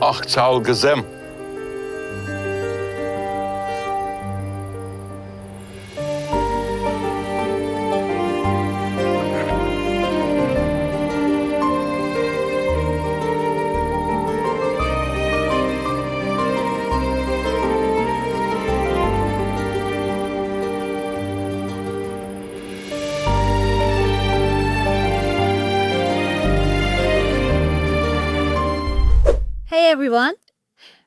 Ah ol kızım. Everyone!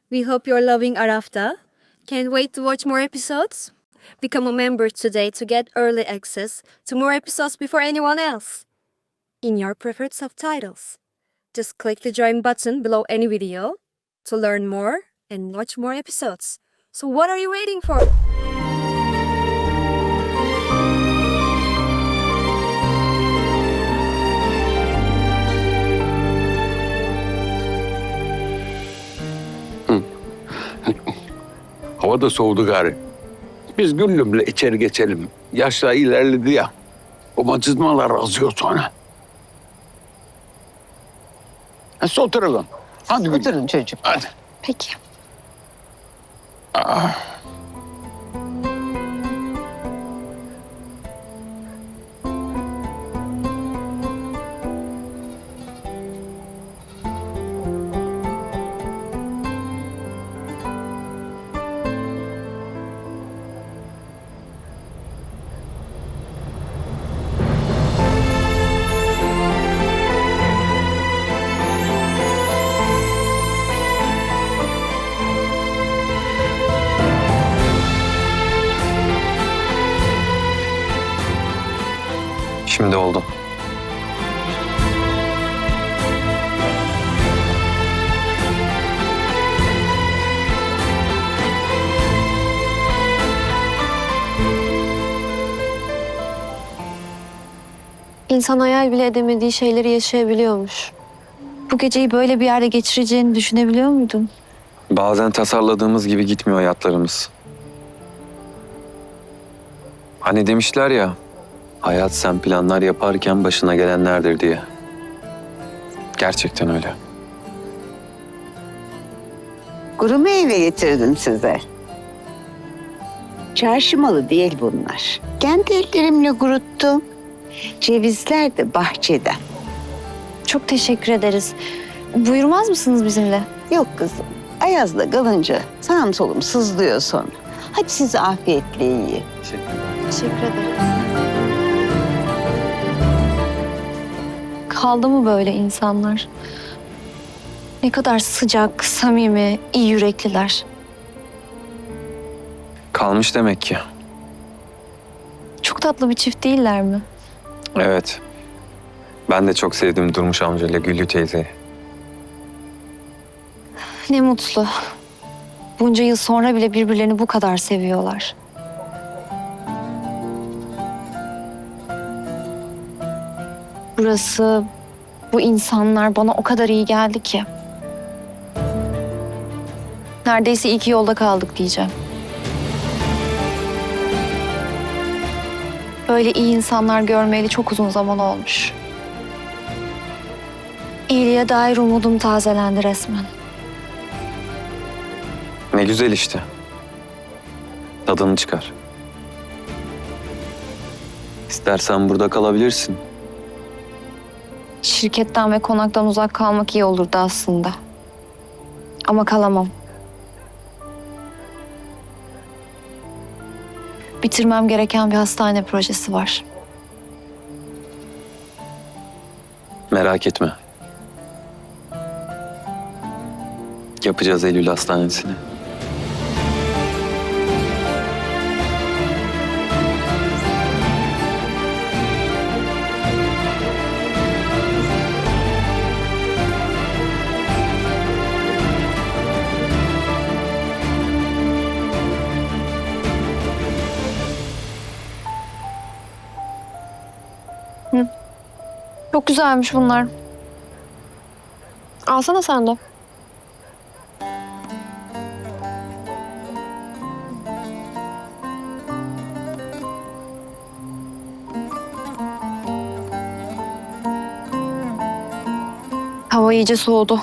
We hope you're loving Arafta. Can't wait to watch more episodes? Become a member today to get early access to more episodes before anyone else. In your preferred subtitles. Just click the join button below any video to learn more and watch more episodes. So what are you waiting for? Hava da soğudu gari. Biz güllümle içeri geçelim. Yaşlar ilerledi ya. O macızmalar azıyor sonra. Nasıl oturalım? Hadi Güllüm. Oturun çocuğum. Hadi. Peki. Şimdi oldu. İnsan hayal bile edemediği şeyleri yaşayabiliyormuş. Bu geceyi böyle bir yerde geçireceğini düşünebiliyor muydun? Bazen tasarladığımız gibi gitmiyor hayatlarımız. Hani demişler ya, hayat sen planlar yaparken başına gelenlerdir diye. Gerçekten öyle. Kuru meyve getirdim size. Çarşı malı değil bunlar. Kendi ellerimle kuruttum. Cevizler de bahçeden. Çok teşekkür ederiz. Buyurmaz mısınız bizimle? Yok kızım. Ayazda kalınca sağım solum sızlıyor sonra. Hadi siz afiyetle yiyin. Teşekkür ederiz. Kaldı mı böyle insanlar? Ne kadar sıcak, samimi, iyi yürekliler. Kalmış demek ki. Çok tatlı bir çift değiller mi? Evet. Ben de çok sevdim Durmuş amcayla Güllü teyzeyi. Ne mutlu. Bunca yıl sonra bile birbirlerini bu kadar seviyorlar. Burası, bu insanlar bana o kadar iyi geldi ki. Neredeyse iyi ki yolda kaldık diyeceğim. Böyle iyi insanlar görmeyeli çok uzun zaman olmuş. İyiliğe dair umudum tazelendi resmen. Ne güzel işte. Tadını çıkar. İstersen burada kalabilirsin. Şirketten ve konaktan uzak kalmak iyi olurdu aslında. Ama kalamam. Bitirmem gereken bir hastane projesi var. Merak etme. Yapacağız Eylül Hastanesi'ni. Çok güzelmiş bunlar. Alsana sen de. Hava iyice soğudu.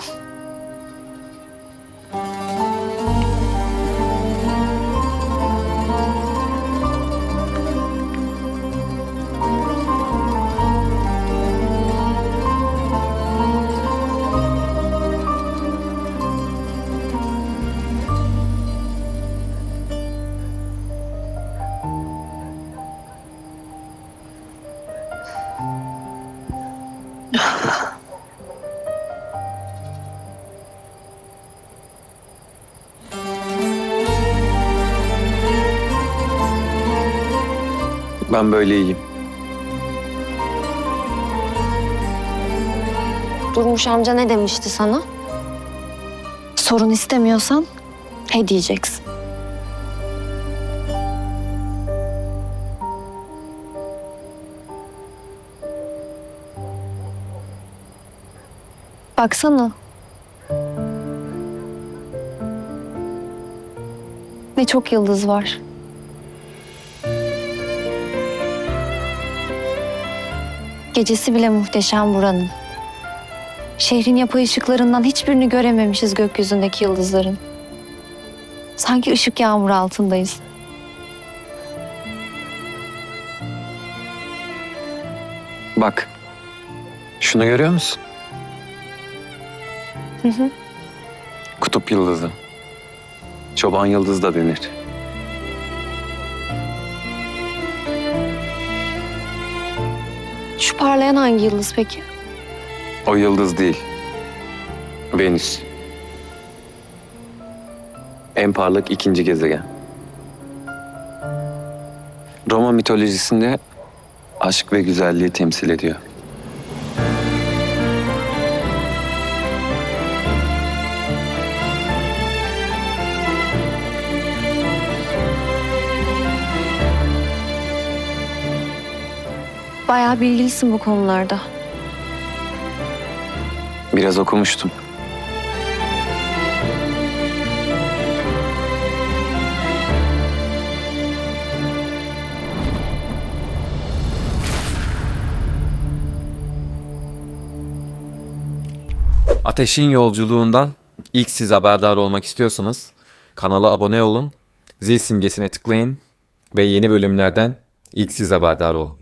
Ben böyle iyiyim. Durmuş amca ne demişti sana? Sorun istemiyorsan he diyeceksin. Baksana. Ne çok yıldız var. Gecesi bile muhteşem buranın. Şehrin yapay ışıklarından hiçbirini görememişiz gökyüzündeki yıldızların. Sanki ışık yağmuru altındayız. Bak. Şunu görüyor musun? Hı hı. Kutup yıldızı. Çoban yıldız da denir. Şu parlayan hangi yıldız peki? O yıldız değil. Venüs. En parlak ikinci gezegen. Roma mitolojisinde aşk ve güzelliği temsil ediyor. Bayağı bilgilisin bu konularda. Biraz okumuştum. Ateşin yolculuğundan ilk siz haberdar olmak istiyorsanız kanala abone olun, zil simgesine tıklayın ve yeni bölümlerden ilk siz haberdar olun.